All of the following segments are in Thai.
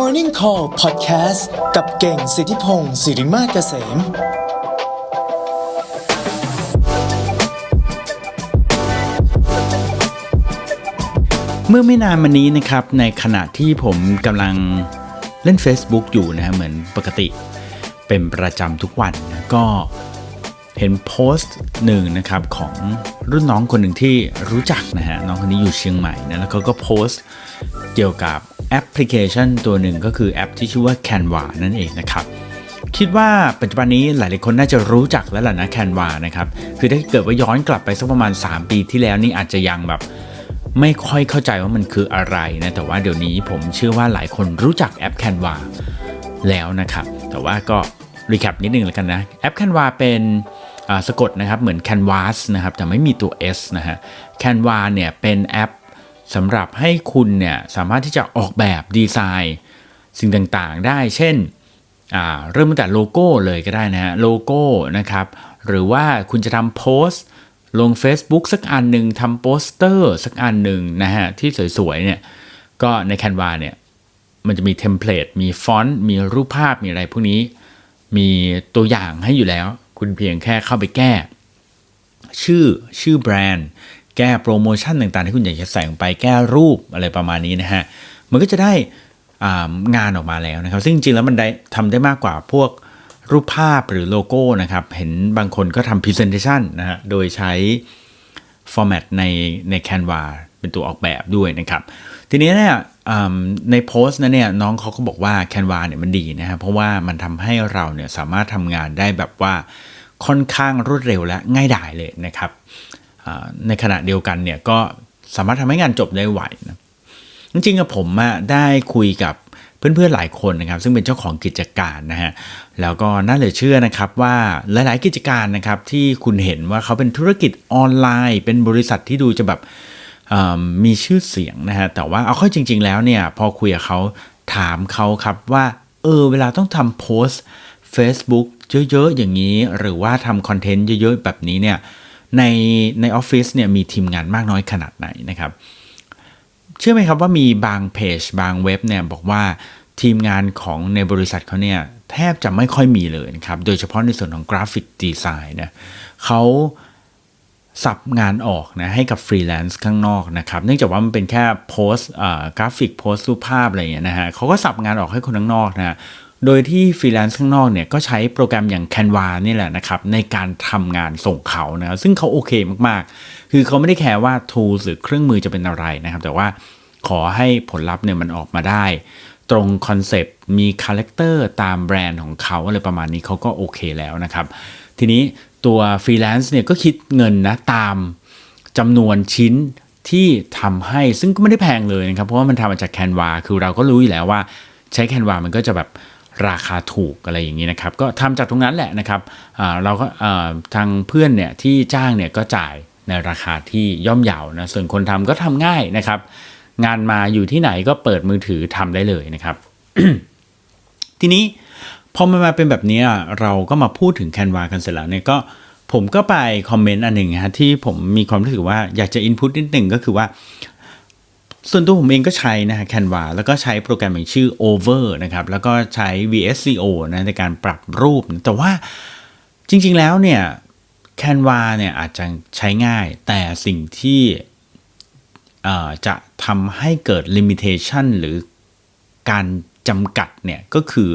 Morning Call Podcast กับเก่งสิทธิพงศ์สิริมาเกษม เมื่อไม่นานมานี้นะครับ ในขณะที่ผมกำลังเล่น Facebook อยู่นะฮะเหมือนปกติ เป็นประจำทุกวันนะก็เห็นโพสต์หนึ่งนะครับของรุ่นน้องคนหนึ่งที่รู้จักนะฮะน้องคนนี้อยู่เชียงใหม่นะแล้วเขาก็โพสต์เกี่ยวกับ แอปพลิเคชันตัวหนึ่งก็คือแอปที่ชื่อว่า Canva นั่นเองนะครับคิดว่าปัจจุบันนี้หลายๆคนน่าจะรู้จักแล้วล่ะนะแคนวานะครับ คือถ้าเกิดว่าย้อนกลับไปสักประมาณ 3 ปีที่แล้วนี่อาจจะยังแบบ ไม่ค่อยเข้าใจว่ามันคืออะไรนะ แต่ว่าเดี๋ยวนี้ผมเชื่อว่าหลายคนรู้จักแอป Canva แล้วนะครับ แต่ว่าก็รีแคปนิดนึงแล้วกันนะ แอป Canva เป็นสะกดนะครับเหมือน Canvas นะครับแต่ไม่มีตัว S นะฮะ Canva เนี่ยเป็นแอป สำหรับให้คุณเนี่ยสามารถที่จะออกแบบดีไซน์ สิ่งต่างๆ ได้เช่นเริ่มตั้งแต่โลโก้เลยก็ได้นะฮะโลโก้นะครับหรือว่าคุณจะทำโพสต์ลง Facebook สักอันหนึ่งทำโปสเตอร์สักอันหนึ่งนะฮะที่สวยๆเนี่ยก็ใน Canva เนี่ยมันจะมีเทมเพลตมีฟอนต์มีรูปภาพมีอะไรพวกนี้ มีตัวอย่างให้อยู่แล้ว คุณเพียงแค่เข้าไปแก้ ชื่อชื่อแบรนด์ แก้โปรโมชั่นต่างๆที่คุณอยากจะใส่ลงไปแก้รูปอะไรประมาณนี้นะฮะมันก็จะได้งานออกมาแล้วนะครับ ซึ่งจริงๆแล้วมันได้ทำได้มากกว่าพวกรูปภาพหรือโลโก้นะครับ เห็นบางคนก็ทำ Presentation นะฮะโดยใช้ format ในใน Canva เป็นตัวออกแบบด้วยนะครับ ทีนี้เนี่ยในโพสต์นั้นเนี่ยน้องเขาก็บอกว่า Canva เนี่ยมันดีนะครับเพราะว่ามันทำให้เราเนี่ยสามารถทำงานได้แบบว่าค่อนข้างรวดเร็วและง่ายดายเลยนะครับ ในขณะเดียวกันเนี่ยก็สามารถทำให้งานจบได้ไวนะจริงๆกับผมได้คุยกับเพื่อนๆหลายคนนะครับ ซึ่งเป็นเจ้าของกิจการนะฮะแล้วก็น่าเหลือเชื่อนะครับว่าหลายๆกิจการนะครับที่คุณเห็นว่าเขาเป็นธุรกิจออนไลน์ เป็นบริษัทที่ดูจะแบบมีชื่อเสียงนะฮะแต่ว่าเอาเข้าจริง ๆ แล้วเนี่ยพอคุยกับเขาถามเขาครับว่าเออเวลาต้องทำโพสต์ Facebook เยอะๆอย่างนี้ หรือว่าทำคอนเทนต์เยอะๆแบบนี้เนี่ย ในในออฟฟิศเนี่ยมีทีมงานมากน้อยขนาดไหนนะครับ เชื่อไหมครับว่ามีบางเพจบางเว็บเนี่ยบอกว่าทีมงานของในบริษัทเขาเนี่ยแทบจะไม่ค่อยมีเลยนะครับ โดยเฉพาะในส่วนของกราฟิกดีไซน์นะเขาสับงานออกนะให้กับฟรีแลนซ์ข้างนอกนะครับ เนื่องจากว่ามันเป็นแค่โพสกราฟิกโพสรูปภาพอะไรอย่างเงี้ยนะฮะเขาก็สับงานออกให้คนข้างนอกนะ โดยที่ฟรีแลนซ์ข้างนอกเนี่ยก็ใช้โปรแกรมอย่าง Canva นี่แหละนะครับในการทำงานส่งเขานะซึ่งเขาโอเคมากๆ คือเขาไม่ได้แคร์ว่า tools หรือเครื่องมือจะเป็นอะไรนะครับ แต่ว่าขอให้ผลลัพธ์เนี่ยมันออกมาได้ ตรงคอนเซปต์มีคาแรคเตอร์ตามแบรนด์ของเขาอะไรประมาณนี้เขาก็โอเคแล้วนะครับ ทีนี้ตัวฟรีแลนซ์เนี่ยก็คิดเงินนะตามจำนวนชิ้นที่ทำให้ซึ่งก็ไม่ได้แพงเลยนะครับ เพราะว่ามันทำมาจากแคนวาคือเราก็รู้อยู่แล้วว่าใช้แคนวามันก็จะแบบ ราคาถูกอะไรอย่างนี้นะครับ ก็ทำจากตรงนั้นแหละนะครับเราก็ทางเพื่อนเนี่ยที่จ้างเนี่ยก็จ่ายในราคาที่ย่อมเยานะส่วนคนทำก็ทำง่ายนะครับ งานมาอยู่ที่ไหนก็เปิดมือถือทำได้เลยนะครับ ทีนี้พอมันมาเป็นแบบนี้เราก็มาพูดถึงแคนวากันเสร็จแล้วเนี่ยก็ผมก็ไปคอมเมนต์อันหนึ่งฮะที่ผมมีความรู้สึกว่าอยากจะอินพุตนิดหนึ่งก็คือว่า ส่วนตัวผมเองก็ใช้นะฮะ Canva แล้วก็ใช้โปรแกรมอย่างชื่อ Over นะครับ แล้วก็ใช้ VSCO นะในการปรับรูป แต่ว่าจริง ๆ แล้วเนี่ย Canva เนี่ยอาจจะใช้ง่าย แต่สิ่งที่จะทำให้เกิด limitation หรือการจำกัดเนี่ยก็คือ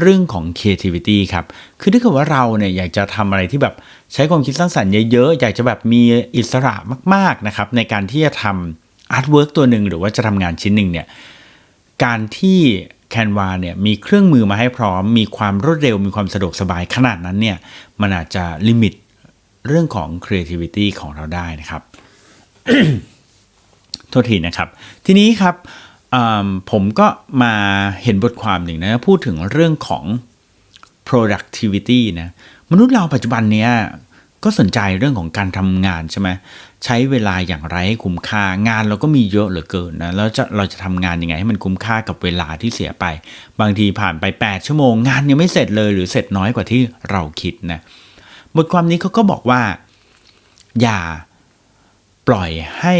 เรื่องของ creativity ครับ คือถ้าเกิดว่าเราเนี่ยอยากจะทำอะไรที่แบบใช้ความคิดสร้างสรรค์เยอะๆ อยากจะแบบมีอิสระมากๆนะครับในการที่จะทำ อาร์ตเวิร์กตัวหนึ่งหรือว่าจะทำงานชิ้นหนึ่งเนี่ยการที่ Canva เนี่ยมีเครื่องมือมาให้พร้อม มีความรวดเร็วมีความสะดวกสบายขนาดนั้นเนี่ยมันอาจจะลิมิตเรื่องของ creativity ของเราได้นะครับโทษทีนะครับ ทีนี้ครับผมก็มาเห็นบทความหนึ่งนะพูดถึงเรื่องของ productivity นะมนุษย์เราปัจจุบันเนี้ยก็สนใจเรื่องของการทำงานใช่ไหม ใช้เวลาอย่างไรให้คุ้มค่างานเราก็มีเยอะเหลือเกินนะแล้วจะเราจะทำงานยังไงให้มันคุ้มค่ากับเวลาที่เสียไป บางทีผ่านไป 8 ชั่วโมง งานยังไม่เสร็จเลยหรือเสร็จน้อยกว่าที่เราคิดนะบทความนี้เขาก็บอกว่า อย่าปล่อยให้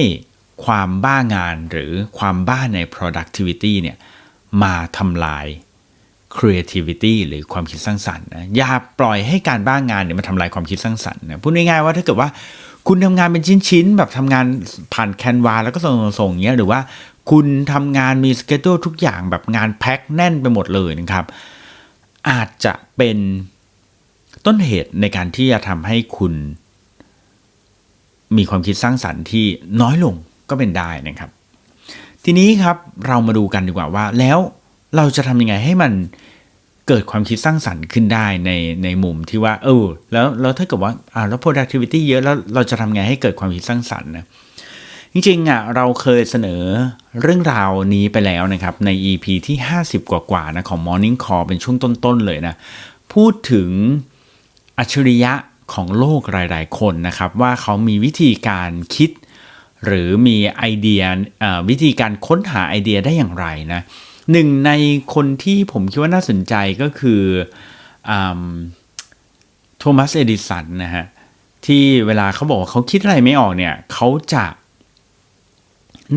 ความบ้างานหรือความบ้าใน productivity เนี่ยมาทำลาย creativity หรือความคิดสร้างสรรค์นะอย่าปล่อยให้การบ้างงานเนี่ยมาทำลายความคิดสร้างสรรค์นะพูดง่ายๆว่าถ้าเกิดว่า คุณทำงานเป็นชิ้นๆ แบบทำงานผ่านแคนวาแล้วก็ส่งๆอย่างเงี้ยหรือว่าคุณทำงานมีสเกจ u ทุกอย่างแบบงานแพ็คแน่นไปหมดเลยนะครับ อาจจะเป็นต้นเหตุในการที่จะทำให้คุณ มีความคิดสร้างสรรค์ที่น้อยลงก็เป็นได้นะครับ ทีนี้ครับเรามาดูกันดีกว่าว่า แล้วเราจะทำยังไงให้มัน เกิดความคิดสร้างสรรค์ขึ้นได้ในในมุมที่ว่าเออแล้วแล้วถ้าเกิดว่าอ่าแล้ว productivity เยอะแล้วเราจะทำไงให้เกิดความคิดสร้างสรรค์นะจริงๆอะเราเคยเสนอเรื่องราวนี้ไปแล้วนะครับ ใน EP ที่ 50 กว่าๆนะของ Morning Call เป็นช่วงต้นๆเลยนะ พูดถึงอัจฉริยะของโลกหลายๆ คนนะครับ ว่าเขามีวิธีการคิด หรือมีไอเดียวิธีการค้นหาไอเดียได้อย่างไรนะ หนึ่งในคนที่ผมคิดว่าน่าสนใจก็คือโทมัสเอดิสันนะฮะที่เวลาเขาบอกว่าเขาคิดอะไรไม่ออกเนี่ยเขาจะ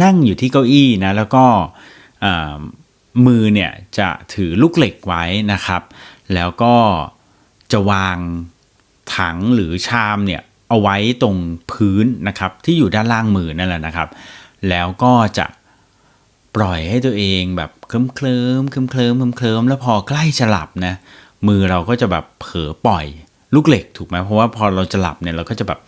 นั่งอยู่ที่เก้าอี้นะแล้วก็มือเนี่ยจะถือลูกเหล็กไว้นะครับ แล้วก็จะวางถังหรือชามเนี่ยเอาไว้ตรงพื้นนะครับที่อยู่ด้านล่างมือนั่นแหละนะครับ แล้วก็จะ ปล่อยให้ตัวเองแบบเคลิ้มเคลิ้มเคลิ้มเคลิ้มเคลิ้มแล้วพอใกล้จะหลับนะมือเราก็จะแบบเผลอปล่อยลูกเหล็กถูกไหมเพราะว่าพอเราจะหลับเนี่ยเราก็จะแบบ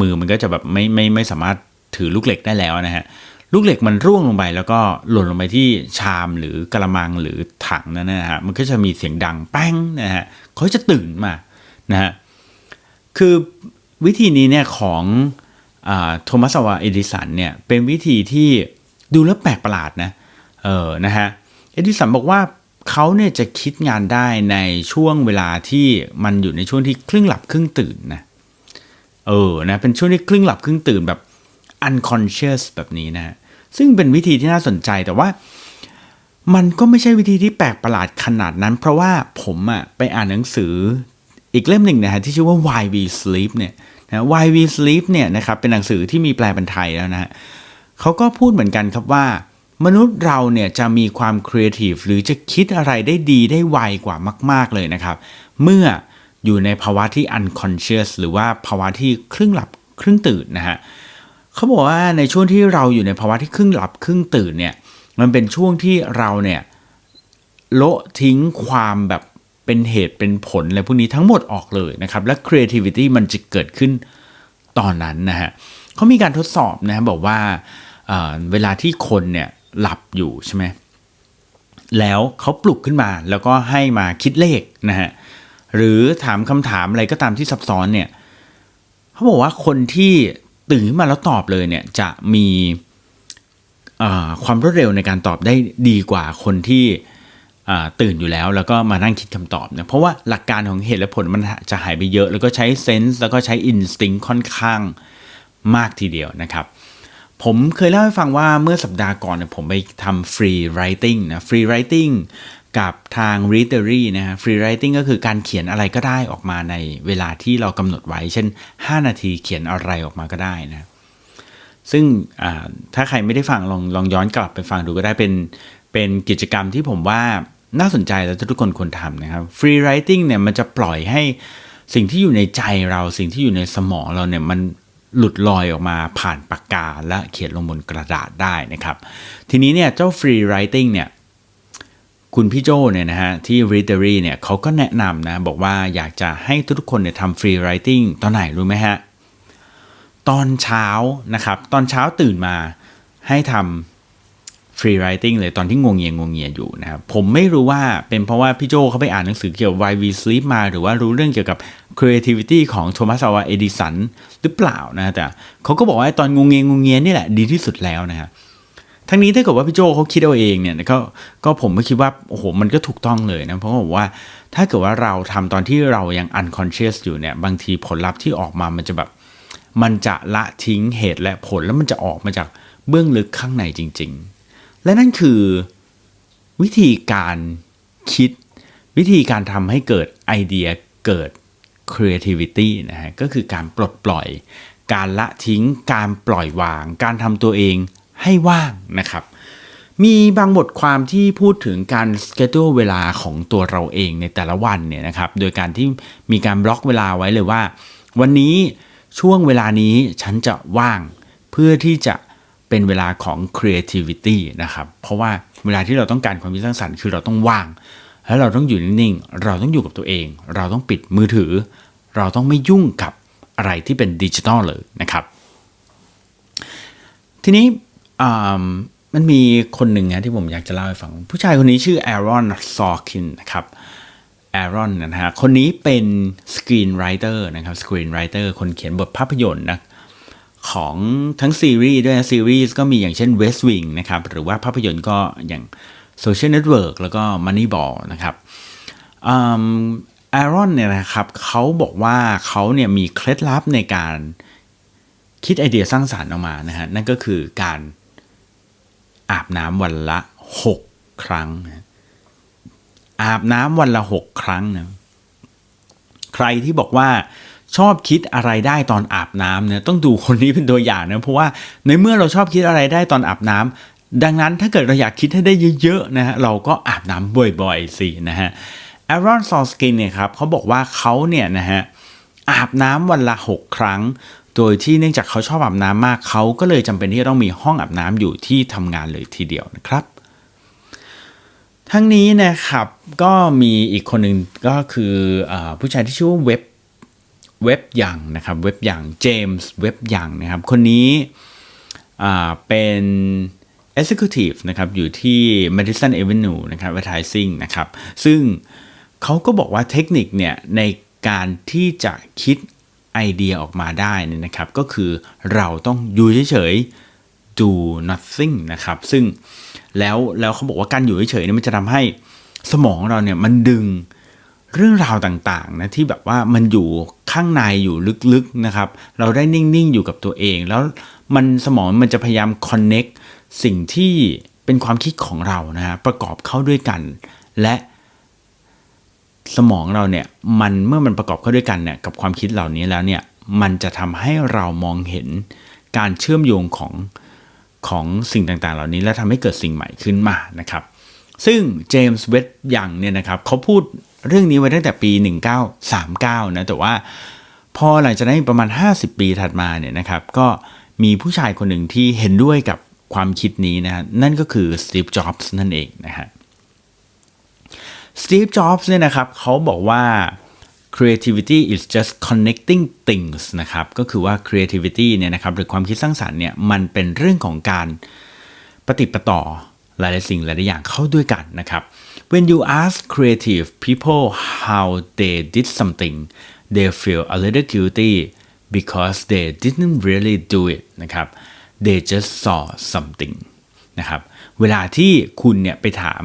มือมันก็จะแบบไม่ไม่ไม่สามารถถือลูกเหล็กได้แล้วนะฮะลูกเหล็กมันร่วงลงไปแล้วก็หล่นลงไปที่ชามหรือกระมังหรือถังนั่นนะฮะมันก็จะมีเสียงดังแป้งนะฮะเขาจะตื่นมานะฮะคือวิธีนี้เนี่ยของโทมัสวาเอดิสันเนี่ยเป็นวิธีที่ ดูแล้วแปลกประหลาดนะเออนะฮะเอดิสันบอกว่าเขาเนี่ยจะคิดงานได้ในช่วงเวลาที่มันอยู่ในช่วงที่ครึ่งหลับครึ่งตื่นนะเออนะเป็นช่วงที่ครึ่งหลับครึ่งตื่นแบบ unconscious แบบนี้นะซึ่งเป็นวิธีที่น่าสนใจแต่ว่ามันก็ไม่ใช่วิธีที่แปลกประหลาดขนาดนั้น เพราะว่าผมอะไปอ่านหนังสืออีกเล่มหนึ่งนะฮะที่ชื่อว่า Why We Sleep เนี่ยนะ Why We Sleep เนี่ยนะครับเป็นหนังสือที่มีแปลเป็นไทยแล้วนะฮะ เขาก็พูดเหมือนกันครับว่า มนุษย์เราเนี่ยจะมีความครีเอทีฟหรือจะคิดอะไรได้ดีได้ไวกว่ามาก ๆเลยนะครับ เมื่ออยู่ในภาวะที่ unconscious หรือว่าภาวะที่ครึ่งหลับครึ่งตื่นนะฮะเขาบอกว่าในช่วงที่เราอยู่ในภาวะที่ครึ่งหลับครึ่งตื่นเนี่ยมันเป็นช่วงที่เราเนี่ยโละทิ้งความแบบเป็นเหตุเป็นผลอะไรพวกนี้ทั้งหมดออกเลยนะครับ และ creativity มันจะเกิดขึ้นตอนนั้นนะฮะเขามีการทดสอบนะบอกว่า เวลาที่คนเนี่ยหลับอยู่ใช่ไหมแล้วเขาปลุกขึ้นมาแล้วก็ให้มาคิดเลขนะฮะหรือถามคำถามอะไรก็ตามที่ซับซ้อนเนี่ยเขาบอกว่าคนที่ตื่นขึ้นมาแล้วตอบเลยเนี่ยจะมีความรวดเร็วในการตอบได้ดีกว่าคนที่ตื่นอยู่แล้วแล้วก็มานั่งคิดคำตอบเนี่ยเพราะว่าหลักการของเหตุและผลมันจะหายไปเยอะ แล้วก็ใช้เซนส์แล้วก็ใช้อินสติ้งค่อนข้างมากทีเดียวนะครับ ผมเคยเล่าให้ฟังว่าเมื่อสัปดาห์ก่อนเนี่ยผมไปทำฟรีไรติงนะฟรีไรติงกับทาง Readery นะฮะฟรีไรติงก็คือการเขียนอะไรก็ได้ออกมาในเวลาที่เรากำหนดไว้ เช่น 5 นาทีเขียนอะไรออกมาก็ได้นะซึ่งถ้าใครไม่ได้ฟังลองลองย้อนกลับไปฟังดูก็ได้เป็นเป็นกิจกรรมที่ผมว่าน่าสนใจแล้วทุกคนควรทำนะครับฟรีไรติงเนี่ยมันจะปล่อยให้สิ่งที่อยู่ในใจเราสิ่งที่อยู่ในสมองเราเนี่ยมัน หลุดลอยออกมาผ่านปากกาและเขียนลงบนกระดาษได้นะครับ ทีนี้เนี่ยเจ้า free writing เนี่ยคุณพี่โจเนี่ยนะฮะที่ Readery เนี่ยเขาก็แนะนำนะบอกว่าอยากจะให้ทุกคนเนี่ยทำ free writing ตอนไหนรู้ไหมฮะ ตอนเช้านะครับ ตอนเช้าตื่นมาให้ทำ ฟรีไรติงเลยตอนที่งงเงียงงเงียอยู่นะครับ ผมไม่รู้ว่าเป็นเพราะว่าพี่โจเขาไปอ่านหนังสือเกี่ยวกับ Why We Sleep มา หรือว่ารู้เรื่องเกี่ยวกับ creativity ของโทมัสอวาเอดิสันหรือเปล่านะแต่เขาก็บอกว่าตอนงงเงียงงเงียนี่แหละดีที่สุดแล้วนะครับทั้งนี้ถ้าเกิดว่าพี่โจเขาคิดเอาเองเนี่ยก็ก็ผมก็คิดว่าโอ้โหมันก็ถูกต้องเลยนะเพราะบอกว่าถ้าเกิดว่าเราทำตอนที่เรายัง unconscious อยู่เนี่ยบางทีผลลัพธ์ที่ออกมามันจะแบบมันจะละทิ้งเหตุและผลแล้วมันจะออกมาจากเบื้องลึกข้างในจริง ๆ และนั่นคือวิธีการคิด วิธีการทำให้เกิดไอเดียเกิด creativity นะฮะก็คือการปลดปล่อย การละทิ้ง การปล่อยวาง การทำตัวเองให้ว่างนะครับ มีบางบทความที่พูดถึงการสเกจ u เวลาของตัวเราเองในแต่ละวันเนี่ยนะครับ โดยการที่มีการบล็อกเวลาไว้เลยว่า วันนี้ช่วงเวลานี้ฉันจะว่าง เพื่อที่จะ เป็นเวลาของ creativity นะครับ เพราะว่าเวลาที่เราต้องการความคิดสร้างสรรค์คือเราต้องว่าง แล้วเราต้องอยู่นิ่งๆ เราต้องอยู่กับตัวเอง เราต้องปิดมือถือ เราต้องไม่ยุ่งกับอะไรที่เป็นดิจิทัลเลยนะครับ ทีนี้มันมีคนหนึ่งนะที่ผมอยากจะเล่าให้ฟัง ผู้ชายคนนี้ชื่อแอรอนซอคินนะครับแอรอนนะฮะคนนี้เป็นสกรีนไรเตอร์นะครับสกรีนไรเตอร์คนเขียนบทภาพยนตร์นะ ของทั้งซีรีส์ด้วยซีรีส์ก็มีอย่างเช่น West Wing นะครับ หรือว่าภาพยนตร์ก็อย่าง Social Network แล้วก็ Moneyball นะครับแอรอนเนี่ยนะครับเขาบอกว่าเขาเนี่ยมีเคล็ดลับในการคิดไอเดียสร้างสารรค์ออกมานะฮะนั่นก็คือการอาบน้ำวันละ 6 ครั้งนะอาบน้ำวันละ 6 ครั้งนะใครที่บอกว่า ชอบคิดอะไรได้ตอนอาบน้ำเนี่ยต้องดูคนนี้เป็นตัวอย่างนะเพราะว่าในเมื่อเราชอบคิดอะไรได้ตอนอาบน้ำดังนั้นถ้าเกิดเราอยากคิดให้ได้เยอะๆนะฮะเราก็อาบน้ำบ่อยๆสินะฮะแอรอนซอสกินเนี่ยครับเขาบอกว่าเขาเนี่ยนะฮะอาบน้ำวันละ 6 ครั้ง โดยที่เนื่องจากเขาชอบอาบน้ำมากเขาก็เลยจำเป็นที่จะต้องมีห้องอาบน้ำอยู่ที่ทำงานเลยทีเดียวนะครับ ทั้งนี้นะครับก็มีอีกคนหนึ่งก็คืออผู้ชายที่ชื่อว่าเว็บ เว็บยังนะครับเว็บยังเจมส์เว็บยังนะครับคนนี้เป็น Executive นะครับอยู่ที่ Madison Avenue นะครับ Advertising นะครับซึ่งเขาก็บอกว่าเทคนิคเนี่ยในการที่จะคิดไอเดียออกมาได้นี่นะครับก็คือเราต้องอยู่เฉยๆ do nothing นะครับซึ่งแล้วแล้วเขาบอกว่าการอยู่เฉยๆเนี่ยมันจะทำให้สมองเราเนี่ยมันดึง เรื่องราวต่างๆนะที่แบบว่ามันอยู่ข้างในอยู่ลึกๆนะครับ เราได้นิ่งๆอยู่กับตัวเอง แล้วมันสมองมันจะพยายาม connect สิ่งที่เป็นความคิดของเรานะฮะประกอบเข้าด้วยกัน และสมองเราเนี่ยมันเมื่อมันประกอบเข้าด้วยกันเนี่ยกับความคิดเหล่านี้แล้วเนี่ยมันจะทำให้เรามองเห็นการเชื่อมโยงของของสิ่งต่างๆ เหล่านี้ และทำให้เกิดสิ่งใหม่ขึ้นมานะครับ ซึ่งเจมส์เวตยังเนี่ยนะครับเขาพูด เรื่องนี้ไว้ตั้งแต่ปี 1939 นะ แต่ว่าพอหลังจากนั้นประมาณ 50 ปีถัดมาเนี่ยนะครับ ก็มีผู้ชายคนหนึ่งที่เห็นด้วยกับความคิดนี้นะนั่นก็คือสตีฟจ็อบส์นั่นเองนะฮะสตีฟจ็อบส์เนี่ยนะครับเขาบอกว่า creativity is just connecting things นะครับ ก็คือว่า creativity เนี่ยนะครับหรือความคิดสร้างสรรค์เนี่ยมันเป็นเรื่องของการปฏิปต่อหลายๆสิ่งหลายๆอย่างเข้าด้วยกันนะครับ when you ask creative people how they did something they feel a little guilty because they didn't really do it นะครับ they just saw something นะครับ เวลาที่คุณเนี่ยไปถาม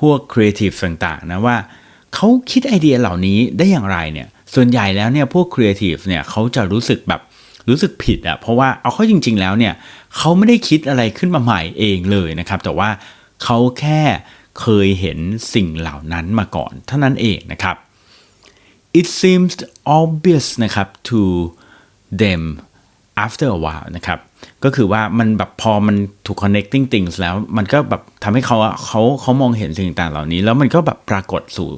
พวก creative ต่างๆนะว่าเขาคิดไอเดียเหล่านี้ได้อย่างไรเนี่ย ส่วนใหญ่แล้วเนี่ยพวก creative เนี่ยเขาจะรู้สึกแบบรู้สึกผิดอะเพราะว่าเอาเข้าจริง ๆ แล้วเนี่ยเขาไม่ได้คิดอะไรขึ้นมาใหม่เองเลยนะครับ แต่ว่าเขาแค่ เคยเห็นสิ่งเหล่านั้นมาก่อนเท่านั้นเองนะครับ it seems obvious นะครับ to them after a while นะครับ ก็คือว่ามันแบบพอมันถูก connecting things แล้ว มันก็แบบทำให้เขาเขาเขามองเห็นสิ่งต่างเหล่านี้ แล้วมันก็แบบปรากฏสู่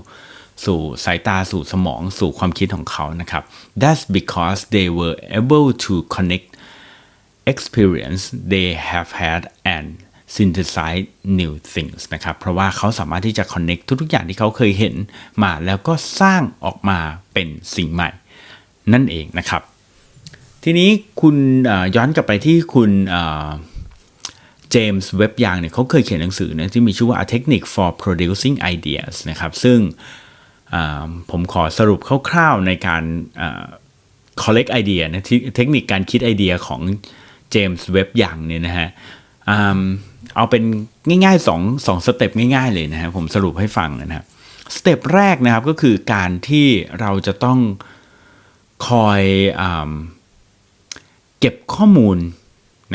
สู่สายตาสู่สมองสู่ความคิดของเขานะครับ that's because they were able to connect experience they have had and synthesize new things นะครับ เพราะว่าเขาสามารถที่จะ connect ทุกๆ อย่างที่เขาเคยเห็นมาแล้วก็สร้างออกมาเป็นสิ่งใหม่ นั่นเองนะครับ ทีนี้คุณย้อนกลับไปที่คุณเจมส์เว็บยางเนี่ยเขาเคยเขียนหนังสือนะที่มีชื่อว่า A Technique for Producing Ideas นะครับ ซึ่งผมขอสรุปคร่าวๆในการ collect idea นะเทคนิคการคิดไอเดียของเจมส์เว็บยังเนี่ยนะฮะ เอาเป็นง่ายๆ2งสเต็ปง่ายๆเลยนะฮะผมสรุปให้ฟังนะครับสเต็ปแรกนะครับก็คือการที่เราจะต้องคอยอเก็บข้อมูล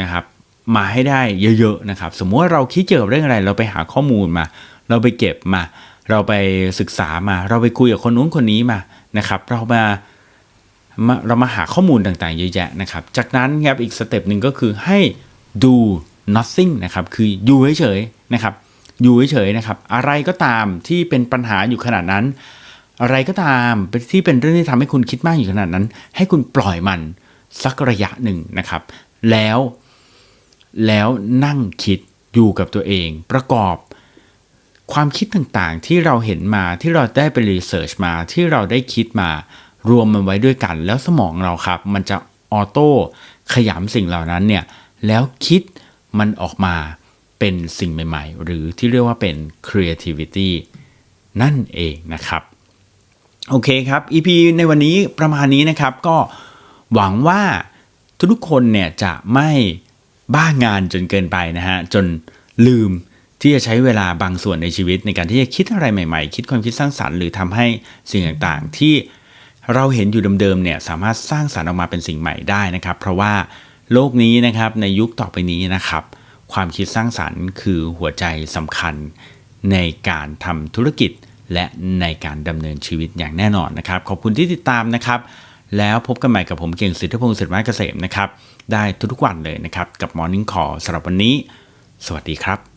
นะครับมาให้ได้เยอะๆนะครับ สมมติว่าเราคิดเกี่ยวกับเรื่องอะไร เราไปหาข้อมูลมา เราไปเก็บมา เราไปศึกษามา เราไปคุยกับคนนู้นคนนี้มานะครับ เรามาเรามาหาข้อมูลต่างๆ เยอะแยะนะครับ จากนั้นครับอีกสเต็ปหนึ่งก็คือให้ดู nothing นะครับคืออยู่เฉยๆนะครับอยู่เฉยๆนะครับอะไรก็ตามที่เป็นปัญหาอยู่ขนาดนั้น อะไรก็ตามที่เป็นเรื่องที่ทำให้คุณคิดมากอยู่ขนาดนั้น ให้คุณปล่อยมันสักระยะหนึ่งนะครับ แล้ว แล้วนั่งคิดอยู่กับตัวเอง ประกอบความคิดต่างๆ ที่เราเห็นมาที่เราได้ไปรีเสิร์ชมาที่เราได้คิดมารวมมันไว้ด้วยกัน แล้วสมองเราครับ มันจะออโต้ขยำสิ่งเหล่านั้นเนี่ยแล้วคิด มันออกมาเป็นสิ่งใหม่ ๆ หรือที่เรียกว่าเป็น creativity นั่นเองนะครับ โอเคครับ EP ในวันนี้ประมาณนี้นะครับ ก็หวังว่าทุกคนเนี่ยจะไม่บ้างานจนเกินไปนะฮะ จนลืมที่จะใช้เวลาบางส่วนในชีวิตในการที่จะคิดอะไรใหม่ๆ คิดความคิดสร้างสรรค์หรือทำให้สิ่งต่างๆ ที่เราเห็นอยู่เดิมๆเนี่ยสามารถสร้างสรรค์ออกมาเป็นสิ่งใหม่ได้นะครับ เพราะว่า โลกนี้นะครับในยุคต่อไปนี้นะครับ ความคิดสร้างสรรค์คือหัวใจสำคัญในการทำธุรกิจ และในการดำเนินชีวิตอย่างแน่นอนนะครับ ขอบคุณที่ติดตามนะครับ แล้วพบกันใหม่กับผมเก่งสิทธิพงศ์สิทธิมาเกษมนะครับ ได้ทุกๆวันเลยนะครับ กับ Morning Call สำหรับวันนี้ สวัสดีครับ